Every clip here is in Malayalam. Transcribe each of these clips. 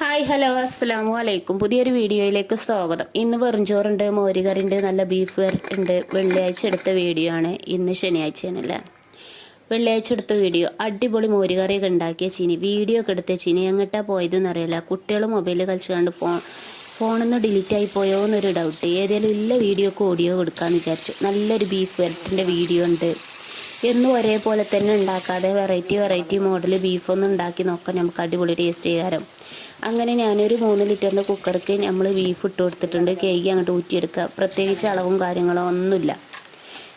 ഹായ് ഹലോ അസ്സാമു അലൈക്കും. പുതിയൊരു വീഡിയോയിലേക്ക് സ്വാഗതം. ഇന്ന് വെറുംചോറുണ്ട് മോരുകറിയുണ്ട് നല്ല ബീഫ് ഉണ്ട്. വെള്ളിയാഴ്ച എടുത്ത വീഡിയോ ആണ്. ഇന്ന് ശനിയാഴ്ചയാണല്ലേ വെള്ളിയാഴ്ച എടുത്ത വീഡിയോ. അടിപൊളി മോരുകറിയൊക്കെ ഉണ്ടാക്കിയ ചീനി. വീഡിയോ ഒക്കെ എടുത്ത ചീനി. എങ്ങട്ടാ പോയതെന്ന് അറിയില്ല. കുട്ടികൾ മൊബൈലിൽ കളിച്ചു കണ്ട് ഫോൺ ഫോണിൽ നിന്ന് ഡിലീറ്റ് ആയി പോയോ എന്നൊരു ഡൗട്ട് ഏതെങ്കിലും ഇല്ല വീഡിയോക്ക് ഓഡിയോ കൊടുക്കാമെന്ന് വിചാരിച്ചു. നല്ലൊരു ബീഫ് വരട്ടിന്റെ വീഡിയോ ഉണ്ട്. എന്നും ഒരേപോലെ തന്നെ ഉണ്ടാക്കാതെ വെറൈറ്റി വെറൈറ്റി മോഡൽ ബീഫൊന്നും ഉണ്ടാക്കി നോക്കാം നമുക്ക് അടിപൊളി ടേസ്റ്റ് ചെയ്യാറും അങ്ങനെ ഞാനൊരു മൂന്ന് ലിറ്ററിന്റെ കുക്കർക്ക് നമ്മൾ ബീഫ് ഇട്ട് കൊടുത്തിട്ടുണ്ട്. കേക്ക് അങ്ങോട്ട് ഊറ്റിയെടുക്കുക. പ്രത്യേകിച്ച് അളവും കാര്യങ്ങളോ ഒന്നുമില്ല.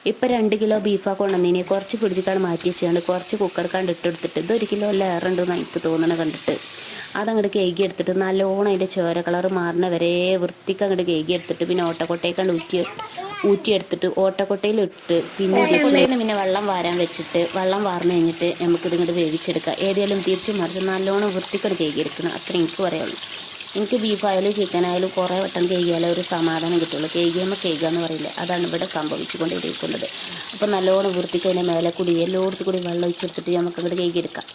ഇപ്പം രണ്ട് കിലോ ബീഫാണ് കൊണ്ടുവന്നതിനെ കുറച്ച് പിടിച്ചിട്ടാണ് മാറ്റി വെച്ചുകൊണ്ട് കുറച്ച് കുക്കർക്കാണ്ട് ഇട്ടെടുത്തിട്ട് ഇതൊരു കിലോ ലേറുണ്ടെന്ന് എനിക്ക് തോന്നണ കണ്ടിട്ട്. അതങ്ങോട്ട് കേക്കി എടുത്തിട്ട് നല്ലോണം അതിന്റെ ചോര കളർ മാറണ വരെ വൃത്തിക്ക് അങ്ങോട്ട് കേക്കി എടുത്തിട്ട് പിന്നെ ഓട്ടക്കൊട്ടേക്കാണ്ട് ഊറ്റി ഊറ്റിയെടുത്തിട്ട് ഓട്ടക്കൊട്ടയിൽ ഇട്ട് പിന്നെ ഇതിന് പിന്നെ വെള്ളം വാരാൻ വെച്ചിട്ട് വെള്ളം വാർന്നു കഴിഞ്ഞിട്ട് നമുക്കിതിങ്ങോട്ട് വേവിച്ചെടുക്കാം. ഏതായാലും തിരിച്ചും മറിച്ച് നല്ലോണം വൃത്തിക്കട് കേകി എടുക്കണം. അത്ര എനിക്ക് പറയുള്ളൂ എനിക്ക് ബീഫ് ആയാലും ചിക്കൻ ആയാലും കുറേ വട്ടം കേകിയാലേ ഒരു സമാധാനം കിട്ടുള്ളൂ. കേകിയുമ്പോൾ കഴുകുക എന്ന് പറയില്ല. അതാണ് ഇവിടെ സംഭവിച്ചുകൊണ്ടിരിക്കുന്നത്. അപ്പോൾ നല്ലോണം വൃത്തിക്ക് അതിന്റെ മേലെ കൂടി എല്ലായിടത്തും കൂടി വെള്ളം ഒഴിച്ചെടുത്തിട്ട് നമുക്ക് അങ്ങോട്ട് കേക്ക് എടുക്കാം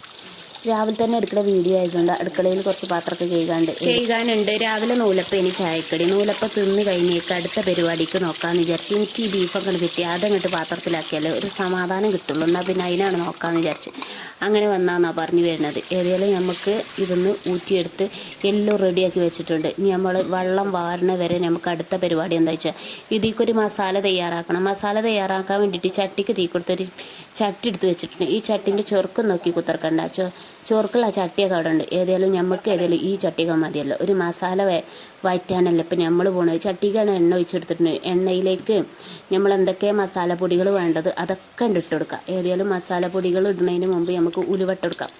രാവിലെ തന്നെ എടുക്കുന്ന വീഡിയോ ആയതുകൊണ്ട് അടുക്കളയിൽ കുറച്ച് പാത്രമൊക്കെ കഴുകാണ്ട് കഴുകാനുണ്ട്. രാവിലെ നൂലപ്പ ഇനി ചായക്കടി. നൂലപ്പ തിന്ന് കഴിഞ്ഞേക്ക് അടുത്ത പരിപാടിക്ക് നോക്കാമെന്ന് വിചാരിച്ചു എനിക്ക് ഈ ബീഫൊക്കെ കിട്ടി. അതങ്ങോട്ട് പാത്രത്തിലാക്കിയാലേ ഒരു സമാധാനം കിട്ടുള്ളൂ. എന്നാൽ പിന്നെ അതിനാണ് നോക്കാമെന്ന് വിചാരിച്ചു അങ്ങനെ വന്നാന്നാ പറഞ്ഞു വരുന്നത്. ഏതായാലും നമുക്ക് ഇതൊന്ന് ഊറ്റിയെടുത്ത് എല്ലാം റെഡിയാക്കി വെച്ചിട്ടുണ്ട്. ഇനി നമ്മൾ വെള്ളം വാരണ വരെ നമുക്ക് അടുത്ത പരിപാടി എന്താ വെച്ചാൽ ഇതിക്കൊരു മസാല തയ്യാറാക്കണം. മസാല തയ്യാറാക്കാൻ വേണ്ടിയിട്ട് ചട്ടിക്ക് തീ കൊടുത്തൊരു ചട്ടി എടുത്ത് വെച്ചിട്ടുണ്ട്. ഈ ചട്ടിന്റെ ചെറുക്കം നോക്കി കുത്തർക്കണ്ട. ചൊ ചോർക്കുള്ള ചട്ടിയൊക്കെ അവിടെ ഉണ്ട് ഏതായാലും നമുക്ക് ഏതായാലും ഈ ചട്ടിയൊക്കെ മതിയല്ലോ. ഒരു മസാല വേ വയറ്റാനല്ല? ഇപ്പം നമ്മൾ പോണത് ചട്ടിക്കാണ് എണ്ണ ഒഴിച്ചെടുത്തിട്ടുണ്ട്. എണ്ണയിലേക്ക് നമ്മൾ എന്തൊക്കെ മസാലപ്പൊടികൾ വേണ്ടത് അതൊക്കെ ഇട്ട് കൊടുക്കുക ഏതായാലും മസാലപ്പൊടികൾ ഇടുന്നതിന് മുമ്പ് നമുക്ക് ഉലുവട്ട് കൊടുക്കാം.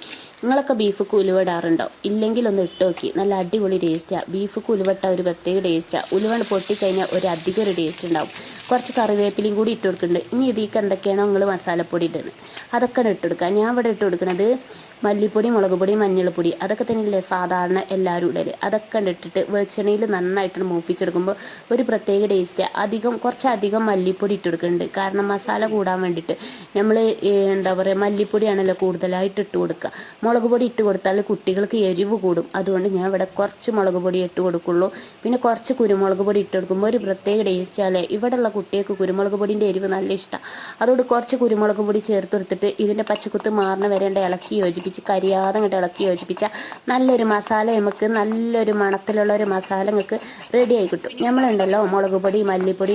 നിങ്ങളൊക്കെ ബീഫ് ഉലുവടാറുണ്ടോ ഇല്ലെങ്കിൽ ഒന്ന് ഇട്ട് നോക്കി. നല്ല അടിപൊളി ടേസ്റ്റാണ് ബീഫ് ഉലുവട്ട ഒരു പ്രത്യേക ടേസ്റ്റാണ് ഉലുവ പൊട്ടിക്കഴിഞ്ഞാൽ ഒരു അധികം ഒരു ടേസ്റ്റ് ഉണ്ടാവും. കുറച്ച് കറിവേപ്പിലയും കൂടി ഇട്ട് കൊടുക്കുന്നുണ്ട്. ഇനി ഇതിലേക്ക് എന്തൊക്കെയാണോ നിങ്ങൾ മസാലപ്പൊടി ഇടുന്നത്? അതൊക്കെ ഇട്ട് കൊടുക്കുക ഞാൻ ഇവിടെ ഇട്ട് കൊടുക്കുന്നത് മല്ലിപ്പൊടി മുളക് പൊടി മഞ്ഞൾപ്പൊടി. അതൊക്കെ തന്നെയല്ലേ സാധാരണ എല്ലാവരും ഇടൽ. അതൊക്കെ ഇട്ടിട്ട് വെളിച്ചെണ്ണയിൽ നന്നായിട്ട് മൂപ്പിച്ചെടുക്കുമ്പോൾ ഒരു പ്രത്യേക ടേസ്റ്റ് അധികം കുറച്ചധികം മല്ലിപ്പൊടി ഇട്ട് കൊടുക്കുന്നുണ്ട് കാരണം മസാല കൂടാൻ വേണ്ടിയിട്ട് നമ്മൾ എന്താ പറയുക മല്ലിപ്പൊടിയാണല്ലോ കൂടുതലായിട്ട് ഇട്ട് കൊടുക്കുക. മുളക് പൊടി ഇട്ട് കൊടുത്താൽ കുട്ടികൾക്ക് എരിവ് കൂടും. അതുകൊണ്ട് ഞാൻ ഇവിടെ കുറച്ച് മുളക് പൊടി ഇട്ട് കൊടുക്കുള്ളൂ. പിന്നെ കുറച്ച് കുരുമുളക് പൊടി ഇട്ട് കൊടുക്കുമ്പോൾ ഒരു പ്രത്യേക ടേസ്റ്റ് അല്ലേ? ഇവിടെയുള്ള കുട്ടികൾക്ക് കുരുമുളക് പൊടിന്റെ എരിവ് നല്ല ഇഷ്ടമാണ്. അതുകൊണ്ട് കുറച്ച് കുരുമുളക് പൊടി ചേർത്ത് കൊടുത്തിട്ട് ഇതിന്റെ പച്ചക്കുത്ത് മാറിന് വരേണ്ട ഇളക്കി യോജിപ്പിച്ച് കരിയാതെ അങ്ങോട്ട് ഇളക്കി യോജിപ്പിച്ച നല്ലൊരു മസാല നമുക്ക് നല്ലൊരു മണത്തിലുള്ള ഒരു മസാല നിങ്ങൾക്ക് റെഡിയായി കിട്ടും. നമ്മളുണ്ടല്ലോ മുളക് പൊടി മല്ലിപ്പൊടി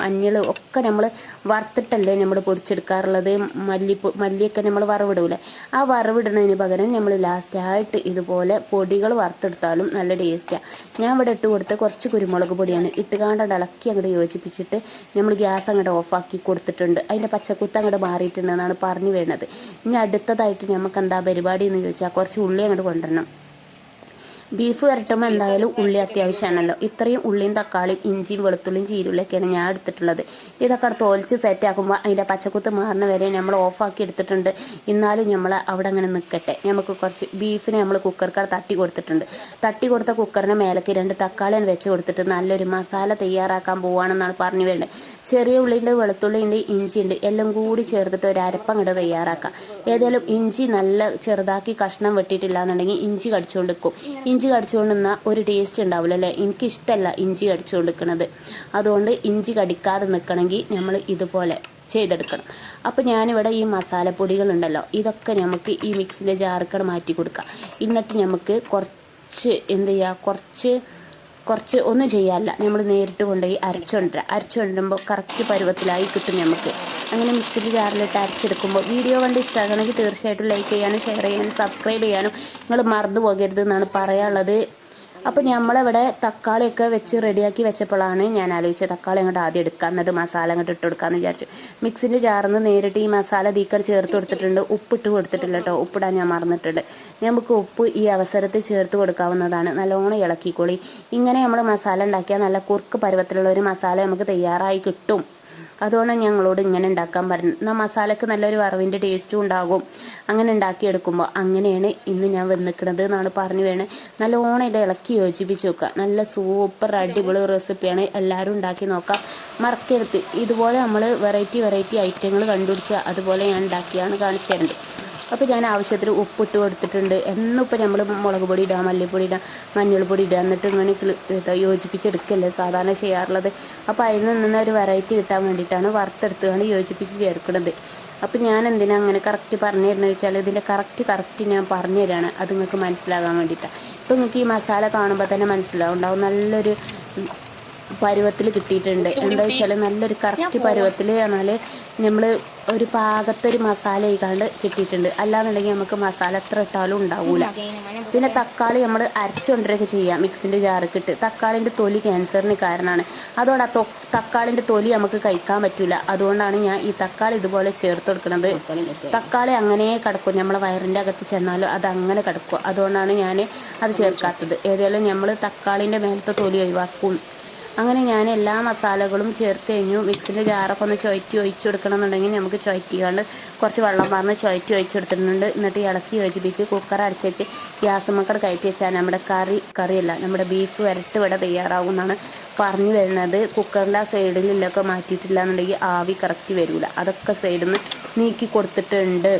മഞ്ഞൾ ഒക്കെ നമ്മൾ വറുത്തിട്ടല്ലേ നമ്മൾ പൊടിച്ചെടുക്കാറുള്ളത്. മല്ലിപ്പൊ മല്ലിയൊക്കെ നമ്മൾ വറവിടൂലേ. ആ വറവിടുന്നതിന് പകരം നമ്മൾ ലാസ്റ്റായിട്ട് ഇതുപോലെ പൊടികൾ വറുത്തെടുത്താലും നല്ല ടേസ്റ്റാണ് ഞാൻ ഇവിടെ ഇട്ട് കൊടുത്ത കുറച്ച് കുരുമുളക് പൊടിയാണ്. ഇട്ടുകാണ്ട് ഇളക്കി അങ്ങോട്ട് യോജിപ്പിച്ചിട്ട് നമ്മൾ ഗ്യാസ് അങ്ങോട്ട് ഓഫാക്കി കൊടുത്തിട്ടുണ്ട്. അതിന്റെ പച്ചക്കുത്ത് അങ്ങോട്ട് മാറിയിട്ടുണ്ടെന്നാണ് പറഞ്ഞു വരുന്നത്. ഇനി അടുത്തതായിട്ട് നമുക്ക് എന്താ പരിപാടി എന്ന് ചോദിച്ചാൽ കുറച്ച് ഉള്ളി അങ്ങോട്ട് കൊണ്ടുവരണം. ബീഫ് വരട്ടുമ്പോൾ എന്തായാലും ഉള്ളി അത്യാവശ്യമാണല്ലോ. ഇത്രയും ഉള്ളിയും തക്കാളിയും ഇഞ്ചിയും വെളുത്തുള്ളിയും ചീരുള്ളിയൊക്കെയാണ് ഞാൻ എടുത്തിട്ടുള്ളത്. ഇതൊക്കെ തോലിച്ച് സെറ്റാക്കുമ്പോൾ അതിന്റെ പച്ചക്കുത്ത് മാറുന്ന വരെ നമ്മൾ ഓഫാക്കി എടുത്തിട്ടുണ്ട്. എന്നാലും നമ്മൾ അവിടെ അങ്ങനെ നിൽക്കട്ടെ നമുക്ക് കുറച്ച് ബീഫിനെ നമ്മൾ കുക്കർക്ക് തട്ടി കൊടുത്തിട്ടുണ്ട്. തട്ടി കൊടുത്ത കുക്കറിന് മേലേക്ക് രണ്ട് തക്കാളിയാണ് വെച്ച് കൊടുത്തിട്ട് നല്ലൊരു മസാല തയ്യാറാക്കാൻ പോവുകയാണെന്നാണ് പറഞ്ഞു വേണ്ടത് ചെറിയ ഉള്ളിയുണ്ട് വെളുത്തുള്ളിയുണ്ട് ഇഞ്ചിയുണ്ട്. എല്ലാം കൂടി ചേർത്തിട്ട് ഒരു അരപ്പം കൂടെ തയ്യാറാക്കാം. ഏതായാലും ഇഞ്ചി നല്ല ചെറുതാക്കി കഷ്ണം വെട്ടിയിട്ടില്ല എന്നുണ്ടെങ്കിൽ ഇഞ്ചി കടിച്ചുകൊണ്ട് ഇഞ്ചി കടിച്ചുകൊണ്ട് നിന്നാൽ ഒരു ടേസ്റ്റ് ഉണ്ടാവില്ല അല്ലേ? എനിക്കിഷ്ടമല്ല ഇഞ്ചി കടിച്ചുകൊണ്ട് നിൽക്കുന്നത് അതുകൊണ്ട് ഇഞ്ചി കടിക്കാതെ നിൽക്കണമെങ്കിൽ നമ്മൾ ഇതുപോലെ ചെയ്തെടുക്കണം. അപ്പോൾ ഞാനിവിടെ ഈ മസാലപ്പൊടികളുണ്ടല്ലോ ഇതൊക്കെ നമുക്ക് ഈ മിക്സിന്റെ ജാർക്കട മാറ്റി കൊടുക്കാം എന്നിട്ട് നമുക്ക് കുറച്ച് എന്ത് ചെയ്യുക കുറച്ച് കുറച്ച് ഒന്നും ചെയ്യാല്ല നമ്മൾ നേരിട്ട് കൊണ്ടുപോയി അരച്ചുകൊണ്ടിരാം അരച്ചുകൊണ്ടിരുമ്പോൾ കറക്റ്റ് പരുവത്തിലായി കിട്ടും നമുക്ക് അങ്ങനെ മിക്സിയിൽ ജാറിലിട്ട് അരച്ചെടുക്കുമ്പോൾ വീഡിയോ കണ്ട് ഇഷ്ടമാകണമെങ്കിൽ തീർച്ചയായിട്ടും ലൈക്ക് ചെയ്യാനും ഷെയർ ചെയ്യാനും സബ്സ്ക്രൈബ് ചെയ്യാനും നിങ്ങൾ മറന്നു പോകരുത് എന്നാണ് പറയാനുള്ളത്. അപ്പോൾ നമ്മളിവിടെ തക്കാളിയൊക്കെ വെച്ച് റെഡിയാക്കി വെച്ചപ്പോഴാണ് ഞാൻ ആലോചിച്ചത് തക്കാളി അങ്ങോട്ട് ആദ്യം എടുക്കാം എന്നിട്ട് മസാല അങ്ങോട്ട് ഇട്ട് കൊടുക്കാമെന്ന് വിചാരിച്ചു. മിക്സിന്റെ ജാറിൽ നിന്ന് നേരിട്ട് ഈ മസാല ദീക്കർ ചേർത്ത് കൊടുത്തിട്ടുണ്ട് ഉപ്പിട്ട് കൊടുത്തിട്ടില്ല കേട്ടോ ഉപ്പിടാൻ ഞാൻ മറന്നിട്ടുണ്ട്. നമുക്ക് ഉപ്പ് ഈ അവസരത്തിൽ ചേർത്ത് കൊടുക്കാവുന്നതാണ് നല്ലോണം ഇളക്കിക്കോളി. ഇങ്ങനെ നമ്മൾ മസാല ഉണ്ടാക്കിയാൽ നല്ല കുറുക്ക് പരുവത്തിലുള്ള ഒരു മസാല നമുക്ക് തയ്യാറായി കിട്ടും. അതുകൊണ്ട് ഞങ്ങളോട് ഇങ്ങനെ ഉണ്ടാക്കാൻ പറഞ്ഞു എന്നാൽ മസാലയ്ക്ക് നല്ലൊരു വറവിന്റെ ടേസ്റ്റും ഉണ്ടാകും. അങ്ങനെ ഉണ്ടാക്കിയെടുക്കുമ്പോൾ അങ്ങനെയാണ് ഇന്ന് ഞാൻ വന്നിക്കുന്നത് എന്നാണ് പറഞ്ഞു വേണേ. നല്ലോണം ഇത് ഇളക്കി യോജിപ്പിച്ച് വെക്കുക. നല്ല സൂപ്പർ അടിപൊളി റെസിപ്പിയാണ് എല്ലാവരും ഉണ്ടാക്കി നോക്കാം. മറക്കരുത്. ഇതുപോലെ നമ്മൾ വെറൈറ്റി വെറൈറ്റി ഐറ്റങ്ങൾ കണ്ടുപിടിച്ച് അതുപോലെ ഞാൻ ഉണ്ടാക്കിയാണ് കാണിച്ചു തരുന്നത്. അപ്പോൾ ഞാൻ ആവശ്യത്തിന് ഉപ്പിട്ട് കൊടുത്തിട്ടുണ്ട്. എന്നിപ്പോൾ നമ്മൾ മുളക് പൊടി ഇടുക മല്ലിപ്പൊടി ഇടുക മഞ്ഞൾപ്പൊടി ഇടുക എന്നിട്ട് ഇങ്ങനെ യോജിപ്പിച്ചെടുക്കല്ലേ സാധാരണ ചെയ്യാറുള്ളത്. അപ്പോൾ അതിൽ നിന്ന് ഒരു വെറൈറ്റി കിട്ടാൻ വേണ്ടിയിട്ടാണ് വറുത്തെടുത്തുകൊണ്ട് യോജിപ്പിച്ച് ചേർക്കുന്നത് അപ്പോൾ ഞാൻ എന്തിനാ അങ്ങനെ കറക്റ്റ് പറഞ്ഞു തരുന്നത് വെച്ചാൽ ഇതിന്റെ കറക്റ്റ് കറക്റ്റ് ഞാൻ പറഞ്ഞു തരാണ്. അത് നിങ്ങൾക്ക് മനസ്സിലാകാൻ വേണ്ടിയിട്ടാണ് ഇപ്പോൾ നിങ്ങൾക്ക് ഈ മസാല കാണുമ്പോൾ തന്നെ മനസ്സിലാവുണ്ടാവും. നല്ലൊരു പരുവത്തിൽ കിട്ടിയിട്ടുണ്ട്. എന്താ വെച്ചാൽ നല്ലൊരു കറക്റ്റ് പരുവത്തിൽ പറഞ്ഞാൽ നമ്മൾ ഒരു പാകത്തൊരു മസാല ഇക്കാണ്ട് കിട്ടിയിട്ടുണ്ട്. അല്ലാന്നുണ്ടെങ്കിൽ നമുക്ക് മസാല എത്ര ഇട്ടാലും ഉണ്ടാവില്ല പിന്നെ തക്കാളി നമ്മൾ അരച്ചുകൊണ്ടിരൊക്കെ ചെയ്യാം മിക്സിന്റെ ഇട്ട്. തക്കാളിന്റെ തൊലി ക്യാൻസറിന് കാരണമാണ്. അതുകൊണ്ട് ആ തക്കാളിന്റെ തൊലി നമുക്ക് കഴിക്കാൻ പറ്റില്ല അതുകൊണ്ടാണ് ഞാൻ ഈ തക്കാളി ഇതുപോലെ ചേർത്ത് കൊടുക്കുന്നത്. തക്കാളി അങ്ങനെ കിടക്കും. നമ്മളെ വയറിന്റെ അകത്ത് ചെന്നാലും അത് അങ്ങനെ കിടക്കും. അതുകൊണ്ടാണ് ഞാൻ അത് ചേർക്കാത്തത്. ഏതായാലും നമ്മൾ തക്കാളിന്റെ മേലത്തെ തൊലി ഒഴിവാക്കും. അങ്ങനെ ഞാൻ എല്ലാ മസാലകളും ചേർത്ത് കഴിഞ്ഞു. മിക്സിന്റെ ജാറൊക്കെ ഒന്ന് ചുഴറ്റി ഒഴിച്ചു കൊടുക്കണം കൊടുക്കണമെന്നുണ്ടെങ്കിൽ നമുക്ക് ചുവറ്റിക്കാണ്ട് കുറച്ച് വെള്ളം പറഞ്ഞ് ചുഴറ്റി ഒഴിച്ചു കൊടുത്തിട്ടുണ്ട്. എന്നിട്ട് ഇളക്കി യോജിപ്പിച്ച് കുക്കർ അടച്ച് വെച്ച് ഗ്യാസ് മക്കൾ കയറ്റി വെച്ചാൽ നമ്മുടെ കറി കറിയല്ല നമ്മുടെ ബീഫ് വരട്ട് ഇവിടെ തയ്യാറാവും എന്നാണ് പറഞ്ഞു വരുന്നത്. കുക്കറിന്റെ ആ സൈഡിലൊക്കെ മാറ്റിയിട്ടില്ല എന്നുണ്ടെങ്കിൽ ആവി കറക്റ്റ് വരില്ല അതൊക്കെ സൈഡിൽ നിന്ന് നീക്കി കൊടുത്തിട്ടുണ്ട്.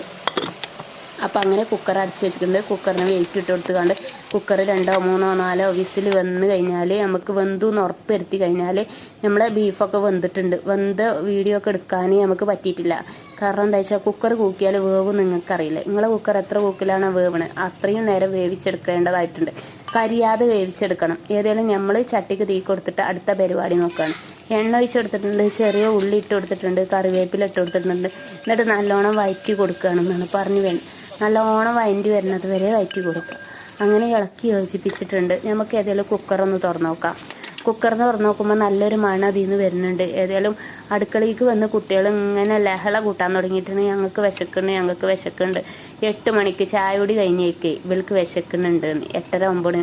അപ്പോൾ അങ്ങനെ കുക്കർ അടച്ച് വെച്ചിട്ടുണ്ട്. കുക്കറിന് വെയിറ്റ് ഇട്ട് കൊടുത്തുകൊണ്ട് കുക്കർ രണ്ടോ മൂന്നോ നാലോ വിസിൽ വന്ന് കഴിഞ്ഞാൽ നമുക്ക് വെന്തു എന്ന് ഉറപ്പ് വരുത്തി കഴിഞ്ഞാൽ നമ്മളെ ബീഫൊക്കെ വെന്തിട്ടുണ്ട്. വെന്ത വീഡിയോ ഒക്കെ എടുക്കാനേ നമുക്ക് പറ്റിയിട്ടില്ല. കാരണം എന്താ വെച്ചാൽ കുക്കർ കൂക്കിയാൽ വേവ് നിങ്ങൾക്കറിയില്ല. നിങ്ങളെ കുക്കർ എത്ര കൂക്കിലാണ് വേവണ് അത്രയും നേരം വേവിച്ചെടുക്കേണ്ടതായിട്ടുണ്ട്. കരിയാതെ വേവിച്ചെടുക്കണം. ഏതായാലും നമ്മൾ ചട്ടിക്ക് തീ കൊടുത്തിട്ട് അടുത്ത പരിപാടി നോക്കുകയാണ് എണ്ണ ഒഴിച്ചെടുത്തിട്ടുണ്ട് ചെറിയ ഉള്ളി ഇട്ട് കൊടുത്തിട്ടുണ്ട് കറിവേപ്പില ഇട്ട് കൊടുത്തിട്ടുണ്ട്. എന്നിട്ട് നല്ലോണം വയറ്റി കൊടുക്കുകയാണെന്നാണ് പറഞ്ഞു വേണം നല്ലോണം വയറ്റി വരുന്നത് വരെ വയറ്റി കൊടുക്കുക. അങ്ങനെ ഇളക്കി യോജിപ്പിച്ചിട്ടുണ്ട്. നമുക്ക് ഏതെങ്കിലും കുക്കറൊന്ന് തുറന്നു നോക്കാം. കുക്കർ തുറന്ന് നോക്കുമ്പോൾ നല്ലൊരു മണം അതിൽ നിന്ന് വരുന്നുണ്ട്. ഏതായാലും അടുക്കളയ്ക്ക് വന്ന് കുട്ടികൾ ഇങ്ങനെ ലഹള കൂട്ടാൻ തുടങ്ങിയിട്ടുണ്ട്. ഞങ്ങൾക്ക് വിശക്കുന്നു ഞങ്ങൾക്ക് വിശക്കുന്നുണ്ട്. എട്ട് മണിക്ക് ചായ കൂടി കഴിഞ്ഞേക്ക് ഇവൾക്ക് വിശക്കുന്നുണ്ട്. എട്ടര ഒമ്പത്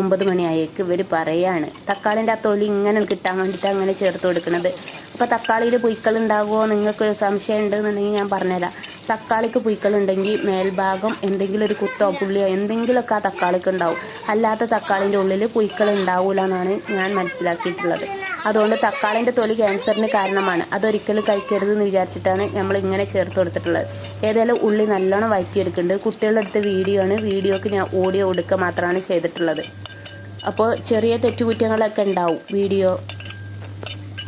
ഒമ്പത് മണിയായേക്ക് ഇവർ പറയാണ്. തക്കാളിന്റെ ആ തൊലി ഇങ്ങനെ കിട്ടാൻ വേണ്ടിയിട്ട് അങ്ങനെ ചേർത്ത് കൊടുക്കുന്നത് അപ്പോൾ തക്കാളിയിൽ പുയ്ക്കൾ ഉണ്ടാകുമോ നിങ്ങൾക്ക് സംശയം ഉണ്ടെന്നുണ്ടെങ്കിൽ ഞാൻ പറഞ്ഞുതരാം. തക്കാളിക്ക് പുയ്ക്കളുണ്ടെങ്കിൽ മേൽഭാഗം എന്തെങ്കിലും ഒരു കുത്തോ പുള്ളിയോ എന്തെങ്കിലുമൊക്കെ ആ തക്കാളിക്ക് ഉണ്ടാവും. അല്ലാത്ത തക്കാളിന്റെ ഉള്ളിൽ പുയ്ക്കൾ ഉണ്ടാവില്ല എന്നാണ് ഞാൻ മനസ്സിലാക്കിയിട്ടുള്ളത്. അതുകൊണ്ട് തക്കാളിന്റെ തൊലി ക്യാൻസറിന് കാരണമാണ്. അതൊരിക്കലും കഴിക്കരുത് എന്ന് വിചാരിച്ചിട്ടാണ് നമ്മൾ ഇങ്ങനെ ചേർത്ത് കൊടുത്തിട്ടുള്ളത്. ഏതായാലും ഉള്ളി നല്ലോണം വഴറ്റിയെടുക്കുന്നുണ്ട് കുട്ടികളുടെ അടുത്ത് വീഡിയോ ആണ്. വീഡിയോക്ക് ഞാൻ ഓഡിയോ കൊടുക്കുക മാത്രമാണ് ചെയ്തിട്ടുള്ളത്. അപ്പോൾ ചെറിയ തെറ്റുകുറ്റങ്ങളൊക്കെ ഉണ്ടാവും. വീഡിയോ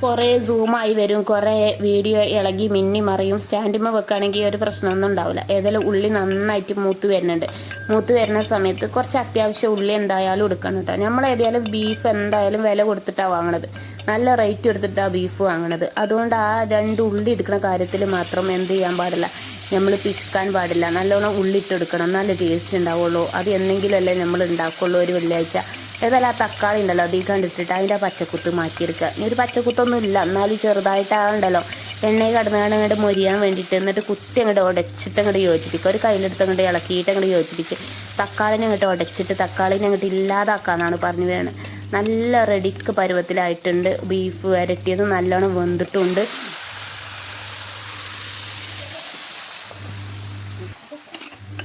കുറേ സൂമായി വരും കുറേ വീഡിയോ ഇളകി മിന്നി മറിയും. സ്റ്റാൻഡിൽ വെക്കുകയാണെങ്കിൽ ഒരു പ്രശ്നമൊന്നും ഉണ്ടാവില്ല. ഏതായാലും ഉള്ളി നന്നായിട്ട് മൂത്ത് വരുന്നുണ്ട്. മൂത്ത് വരുന്ന സമയത്ത് കുറച്ച് അത്യാവശ്യം ഉള്ളി എന്തായാലും എടുക്കണം കേട്ടോ നമ്മൾ ഏതായാലും ബീഫ് എന്തായാലും വില കൊടുത്തിട്ടാണ് വാങ്ങണത്. നല്ല റേറ്റ് എടുത്തിട്ടാണ് ബീഫ് വാങ്ങണത്. അതുകൊണ്ട് ആ രണ്ട് ഉള്ളി എടുക്കുന്ന കാര്യത്തിൽ മാത്രം എന്ത് ചെയ്യാൻ പാടില്ല. നമ്മൾ പിശുക്കാൻ പാടില്ല. നല്ലോണം ഉള്ളിട്ടെടുക്കണം നല്ല ടേസ്റ്റ് ഉണ്ടാവുള്ളൂ. അത് എന്നെങ്കിലും അല്ലേ നമ്മൾ ഉണ്ടാക്കുള്ളൂ ഒരു വെള്ളിയാഴ്ച. ഏതായാലും ആ തക്കാളി ഉണ്ടല്ലോ അതിൽ കണ്ടിട്ടിട്ട് അതിന്റെ പച്ചക്കുത്ത് മാറ്റിയെടുക്കുക. ഇനി ഒരു പച്ചക്കുത്തൊന്നും ഇല്ല എന്നാലും ചെറുതായിട്ടാണ്ടല്ലോ എണ്ണയിൽ കടന്നാണ് അങ്ങോട്ട് മൊരിയാൻ വേണ്ടിയിട്ട് എന്നിട്ട് കുത്തി അങ്ങോട്ട് ഉടച്ചിട്ട് അങ്ങോട്ട് യോജിപ്പിക്കുക. ഒരു കയ്യിലെടുത്ത് അങ്ങോട്ട് ഇളക്കിയിട്ട് അങ്ങോട്ട് യോജിപ്പിച്ച് തക്കാളിനെ അങ്ങോട്ട് ഉടച്ചിട്ട് തക്കാളിനെ അങ്ങോട്ട് ഇല്ലാതാക്കാന്നാണ് പറഞ്ഞു വേണം. നല്ല റെഡിക്ക് പരുവത്തിലായിട്ടുണ്ട് ബീഫ് വരട്ടിയത് നല്ലോണം വെന്തിട്ടുണ്ട്.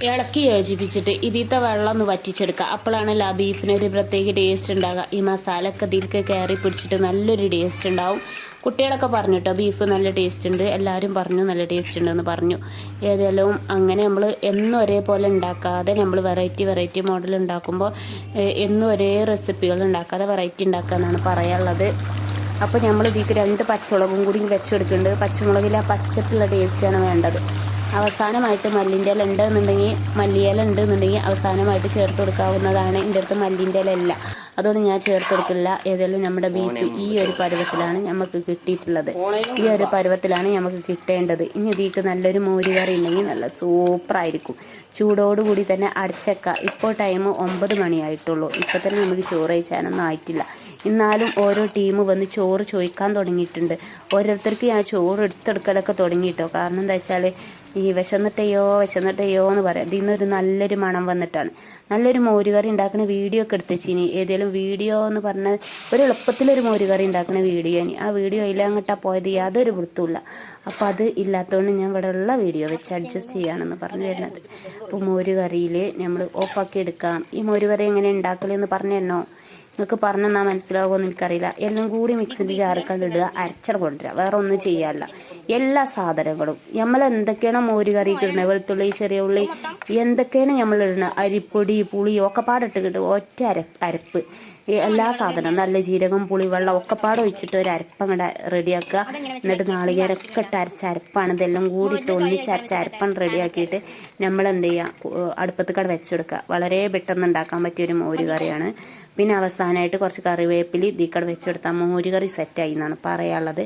ഇളക്കി യോജിപ്പിച്ചിട്ട് ഇതിത്തെ വെള്ളം ഒന്ന് വറ്റിച്ചെടുക്കുക. അപ്പോഴാണ് ആ ബീഫിന് ഒരു പ്രത്യേക ടേസ്റ്റ് ഉണ്ടാകുക ഈ മസാലയൊക്കെ ഇതിലേക്ക് കയറി പിടിച്ചിട്ട് നല്ലൊരു ടേസ്റ്റ് ഉണ്ടാവും. കുട്ടികളൊക്കെ പറഞ്ഞു കേട്ടോ ബീഫ് നല്ല ടേസ്റ്റ് ഉണ്ട്. എല്ലാവരും പറഞ്ഞു നല്ല ടേസ്റ്റ് ഉണ്ടെന്ന് പറഞ്ഞു. ഏതായാലും അങ്ങനെ നമ്മൾ എന്നും ഒരേപോലെ ഉണ്ടാക്കാതെ നമ്മൾ വെറൈറ്റി വെറൈറ്റി മോഡൽ ഉണ്ടാക്കുമ്പോൾ എന്നും ഒരേ റെസിപ്പികൾ ഉണ്ടാക്കാതെ വെറൈറ്റി ഉണ്ടാക്കുക എന്നാണ് പറയാനുള്ളത്. അപ്പോൾ നമ്മൾ ഇതിലേക്ക് രണ്ട് പച്ചമുളകും കൂടി വെച്ചെടുക്കുന്നുണ്ട്. പച്ചമുളകിൽ ആ പച്ചപ്പുള്ള ടേസ്റ്റാണ് വേണ്ടത്. അവസാനമായിട്ട് മല്ലിന്റെ ഇല ഉണ്ട് എന്നുണ്ടെങ്കിൽ മല്ലിയില ഉണ്ട് എന്നുണ്ടെങ്കിൽ അവസാനമായിട്ട് ചേർത്ത് കൊടുക്കാവുന്നതാണ്. എന്റെ അടുത്ത് മല്ലിന്റെ ഇല ഇല്ല. അതുകൊണ്ട് ഞാൻ ചേർത്ത് കൊടുക്കില്ല. ഏതായാലും നമ്മുടെ ബീഫ് ഈ ഒരു പരുവത്തിലാണ് നമുക്ക് കിട്ടിയിട്ടുള്ളത്. ഈ ഒരു പരുവത്തിലാണ് നമുക്ക് കിട്ടേണ്ടത്. ഇനി ഇതിക്ക് നല്ലൊരു മോര് കറി ഉണ്ടെങ്കിൽ നല്ല സൂപ്പറായിരിക്കും. ചൂടോടുകൂടി തന്നെ അടച്ചക്ക ഇപ്പോൾ ടൈം ഒമ്പത് മണിയായിട്ടുള്ളൂ. ഇപ്പോൾ തന്നെ നമുക്ക് ചോറ് കഴിച്ചാനൊന്നും ആയിട്ടില്ല. എന്നാലും ഓരോ ടീം വന്ന് ചോറ് ചോദിക്കാൻ തുടങ്ങിയിട്ടുണ്ട്. ഓരോരുത്തർക്ക് ഞാൻ ചോറ് എടുത്തെടുക്കലൊക്കെ തുടങ്ങിയിട്ടോ. കാരണം എന്താ വെച്ചാൽ ഈ വിശന്നിട്ടയോ വിശന്നിട്ടയോ എന്ന് പറയാം. ഇതിൽ നിന്നൊരു നല്ലൊരു മണം വന്നിട്ടാണ്. നല്ലൊരു മോരുകറി ഉണ്ടാക്കുന്ന വീഡിയോ ഒക്കെ എടുത്തുവെച്ചിനി ഏതെങ്കിലും വീഡിയോ എന്ന് പറഞ്ഞാൽ ഒരു എളുപ്പത്തിലൊരു മോരുകറി ഉണ്ടാക്കുന്ന വീഡിയോ ഇനി ആ വീഡിയോ ഇല്ലാങ്ങട്ടാ പോയത് യാതൊരു വൃത്തുമില്ല അപ്പോൾ അത് ഇല്ലാത്തതുകൊണ്ട് ഞാൻ ഇവിടെ ഉള്ള വീഡിയോ വെച്ച് അഡ്ജസ്റ്റ് ചെയ്യാണെന്ന് പറഞ്ഞു തരുന്നത് അപ്പോൾ മോരുകറിയിൽ നമ്മൾ ഓഫാക്കി എടുക്കാം. ഈ മോരുകറി എങ്ങനെ ഉണ്ടാക്കലെന്ന് പറഞ്ഞു തരണോ? നിങ്ങൾക്ക് പറഞ്ഞെന്നാൽ മനസ്സിലാവുമെന്ന് എനിക്കറിയില്ല. എല്ലാം കൂടി മിക്സിന്റെ ജാറിക്കണ്ട് ഇടുക അരച്ചട കൊണ്ടുവരിക. വേറെ ഒന്നും ചെയ്യാറില്ല. എല്ലാ സാധനങ്ങളും. നമ്മൾ എന്തൊക്കെയാണ് മോര് കറിക്ക് ഇടുന്നത്? വെളുത്തുള്ളി ചെറിയ ഉള്ളി എന്തൊക്കെയാണ് നമ്മൾ ഇടുന്നത്? അരിപ്പൊടി പുളി ഒക്കെ പാടിട്ട് കിട്ടും ഒറ്റ അര അരപ്പ്. ഈ എല്ലാ സാധനവും നല്ല ജീരകം പുളിവെള്ളം ഒക്കെ പാടെ ഒഴിച്ചിട്ട് ഒരു അരപ്പം കൂടെ റെഡിയാക്കുക. എന്നിട്ട് നാളികേരൊക്കെ ഇട്ട് അരച്ച അരപ്പാണ്. ഇതെല്ലാം കൂടിയിട്ട് ഒന്നിച്ച് അരച്ച അരപ്പം റെഡിയാക്കിയിട്ട് നമ്മൾ എന്ത് ചെയ്യുക അടുപ്പത്ത് കട വെച്ചെടുക്കുക. വളരെ പെട്ടെന്ന് ഉണ്ടാക്കാൻ പറ്റിയ ഒരു മോര് കറിയാണ്. പിന്നെ അവസാനമായിട്ട് കുറച്ച് കറിവേപ്പിലി ഇതിക്കട വെച്ചെടുത്താൽ മോര് കറി സെറ്റായി എന്നാണ് പറയാനുള്ളത്.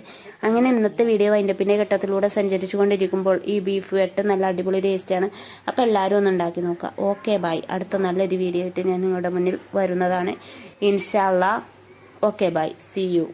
അങ്ങനെ ഇന്നത്തെ വീഡിയോ അതിന്റെ പിന്നെ ഘട്ടത്തിലൂടെ സഞ്ചരിച്ചു കൊണ്ടിരിക്കുമ്പോൾ ഈ ബീഫ് വെട്ട് നല്ല അടിപൊളി ടേസ്റ്റാണ് അപ്പോൾ എല്ലാവരും ഒന്ന് ഉണ്ടാക്കി നോക്കുക. ഓക്കെ ബൈ അടുത്ത നല്ലൊരു വീഡിയോ ആയിട്ട് ഞാൻ നിങ്ങളുടെ മുന്നിൽ വരുന്നതാണ്. ഇൻഷാല്ല ഓക്കെ ബൈ സി യു